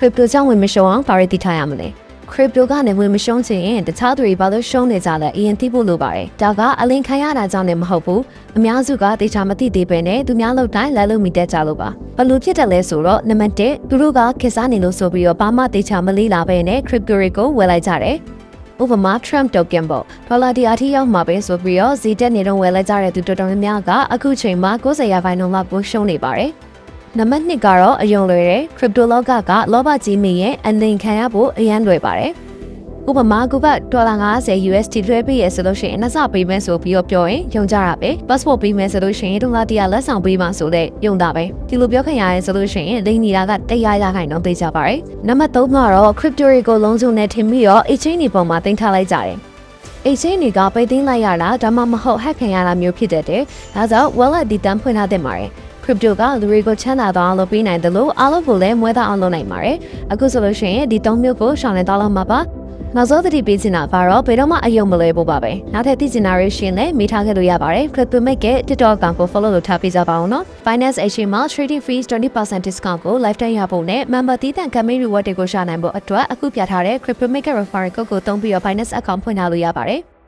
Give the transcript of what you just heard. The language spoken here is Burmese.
crypto ကြောင့်ဝင်မရှုံအောင်ဘာတွေသိထားရမလဲ crypto ကနေဝင်မရှုံးချင်ရင်တခြားသူတွေဘာလို့ရှုံးနေကြလဲအရင်သိဖို့လိုပါတယ်ဒါကအလင်ခံရတာကြောင့်လည်းမဟုတ်ဘူးအများစုကတေချာမသိသေးပဲနဲ့သူများလို့တိုင်းလဲလို့မိတတ်ကြလို့ပါဘလို့ဖြစ်တယ်လဲဆိုတော့နံပါတ်1သူတို့ကခေတ်စားနေလို့ဆိုပြီးတော့ဘာမှတေချာမလေးလာပဲနဲ့ crypto တွေကိုဝယ်လိုက်ကြတယ်ဥပမာ Trump token ပေါ့ဒေါ်လာတရာထိရောက်မှာပဲဆိုပြီးတော့ဈေးတက်နေတော့ဝယ်လိုက်ကြတဲ့သူတော်တော်များများကအခုချိန်မှာ90ရာခိုင်နှုန်းလောက်ကိုရှုံးနေပါတယ် နံပါတ်2ကတော့အယုံလွယ်တဲ့ crypto လောကကလောဘကြီးမိရဲ့အလိန်ခံရဖို့အရန်လွယ်ပါတယ်ဥပမာကိုကဒေါ်လာ90 USD လွှဲပေးရဆိုလို့ရှိရင်အနစပေးမယ်ဆိုပြီးတော့ပြောရင်ယုံကြတာပဲ passport ပေးမယ်ဆိုလို့ရှိရင်ဒေါ်လာ100လက်ဆောင်ပေးမှဆိုတဲ့ယုံတာပဲဒီလိုပြောခင်ရရဲဆိုလို့ရှိရင်လိန်နေတာက100ရာခိုင်နှုန်းပေးကြပါတယ်နံပါတ်3ကတော့ crypto တွေကိုလုံးစုံနဲ့ထင်ပြီးတော့ exchange တွေပေါ်မှာတင်ထားလိုက်ကြတယ် exchange တွေကပိတ်သိမ်းလိုက်ရတာဒါမှမဟုတ် hack ခံရတာမျိုးဖြစ်တတ်တယ်ဒါကြောင့် wallet ဒီတန်းဖွင့်ထားတဲ့မှာရယ် crypto ကလူတွေကိုချမ်းသာသွားအောင်လုပ်ပေးနိုင်တယ်လို့အားလုံးကိုလည်းမွဲသားအောင်လုပ်နိုင်ပါတယ်အခုဆိုလို့ရှိရင်ဒီ၃မျိုးကိုရှောင်နေသွားလောက်မှာပါနောက်ဆုံးသတိပေးချင်တာကတော့ဘယ်တော့မှအယုံမလွဲဖို့ပါပဲနောက်ထပ်သိချင်တာတွေရှင်လည်းမိထားခဲ့လို့ရပါတယ် crypto make ရဲ့ TikTok account ကို follow လုပ်ထားပေးကြပါအောင်နော် Binance Exchange မှာ trading fees 20% discount ကို lifetime ရဖို့နဲ့ member တည်တံ့ campaign reward တွေကိုရှာနိုင်ဖို့အတွက်အခုပြထားတဲ့ crypto make referral code ကိုသုံးပြီးတော့ Binance account ဖွင့်ထားလို့ရပါတယ်